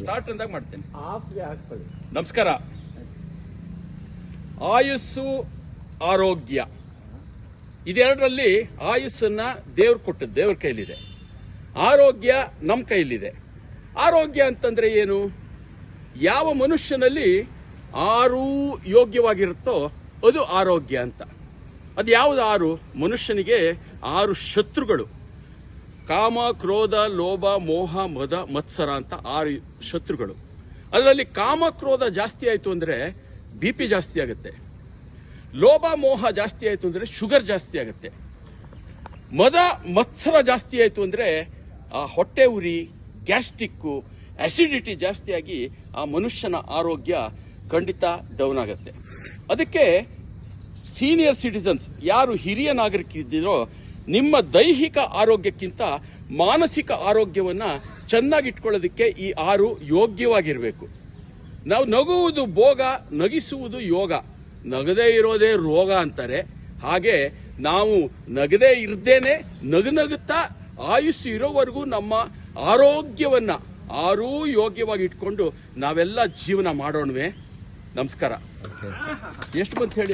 Start ಅಂದಾಗ ಮಾಡ್ತೇನೆ. ನಮಸ್ಕಾರ. ಆಯುಸ್ಸು ಆರೋಗ್ಯ. ಇದೆರಡರಲ್ಲಿ ಆಯುಸ್ಸನ್ನ ದೇವ್ರು ಕೊಟ್ಟದ್ದು ದೇವ್ರ ಕೈಲಿದೆ. ಆರೋಗ್ಯ ನಮ್ಮ ಕೈಲಿದೆ. ಆರೋಗ್ಯ ಅಂತಂದ್ರೆ ಏನು? ಯಾವ ಮನುಷ್ಯನಲ್ಲಿ ಆರು ಯೋಗ್ಯವಾಗಿರುತ್ತೋ ಅದು ಆರೋಗ್ಯ ಅಂತ. ಅದು ಯಾವುದು ಆರು? ಮನುಷ್ಯನಿಗೆ ಆರು ಶತ್ರುಗಳು. ಕಾಮ, ಕ್ರೋಧ, ಲೋಭ, ಮೋಹ, ಮದ, ಮತ್ಸರ ಅಂತ ಆರು ಶತ್ರುಗಳು. ಅದರಲ್ಲಿ ಕಾಮ, ಕ್ರೋಧ ಜಾಸ್ತಿ ಆಯಿತು ಅಂದರೆ ಬಿ ಪಿ ಜಾಸ್ತಿ ಆಗುತ್ತೆ. ಲೋಭ, ಮೋಹ ಜಾಸ್ತಿ ಆಯಿತು ಅಂದರೆ ಶುಗರ್ ಜಾಸ್ತಿ ಆಗುತ್ತೆ. ಮದ, ಮತ್ಸರ ಜಾಸ್ತಿ ಆಯಿತು ಅಂದರೆ, ಆ ಹೊಟ್ಟೆ ಉರಿ, ಗ್ಯಾಸ್ಟ್ರಿಕ್ಕು ಅಸಿಡಿಟಿ ಜಾಸ್ತಿಯಾಗಿ ಆ ಮನುಷ್ಯನ ಆರೋಗ್ಯ ಖಂಡಿತ ಡೌನ್ ಆಗುತ್ತೆ. ಅದಕ್ಕೆ ಸೀನಿಯರ್ ಸಿಟಿಸನ್ಸ್ ಯಾರು ಹಿರಿಯ ನಾಗರಿಕರಿದ್ದೀರೋ ನಿಮ್ಮ ದೈಹಿಕ ಆರೋಗ್ಯಕ್ಕಿಂತ ಮಾನಸಿಕ ಆರೋಗ್ಯವನ್ನ ಚೆನ್ನಾಗಿಟ್ಕೊಳ್ಳೋದಕ್ಕೆ ಈ ಆರು ಯೋಗ್ಯವಾಗಿರಬೇಕು. ನಾವು ನಗುವುದು ಭೋಗ ನಗಿಸುವುದು ಯೋಗ. ನಗದೇ ಇರೋದೇ ರೋಗ ಅಂತಾರೆ. ಹಾಗೆ ನಾವು ನಗದೇ ಇರ್ದೇನೆ ನಗು ನಗುತ್ತಾ ಆಯುಸ್ಸು ಇರೋವರೆಗೂ ನಮ್ಮ ಆರೋಗ್ಯವನ್ನ ಆರೂ ಯೋಗ್ಯವಾಗಿ ಇಟ್ಕೊಂಡು ನಾವೆಲ್ಲ ಜೀವನ ಮಾಡೋಣವೆ. ನಮಸ್ಕಾರ. ಎಷ್ಟು ಬಂತ ಹೇಳಿ?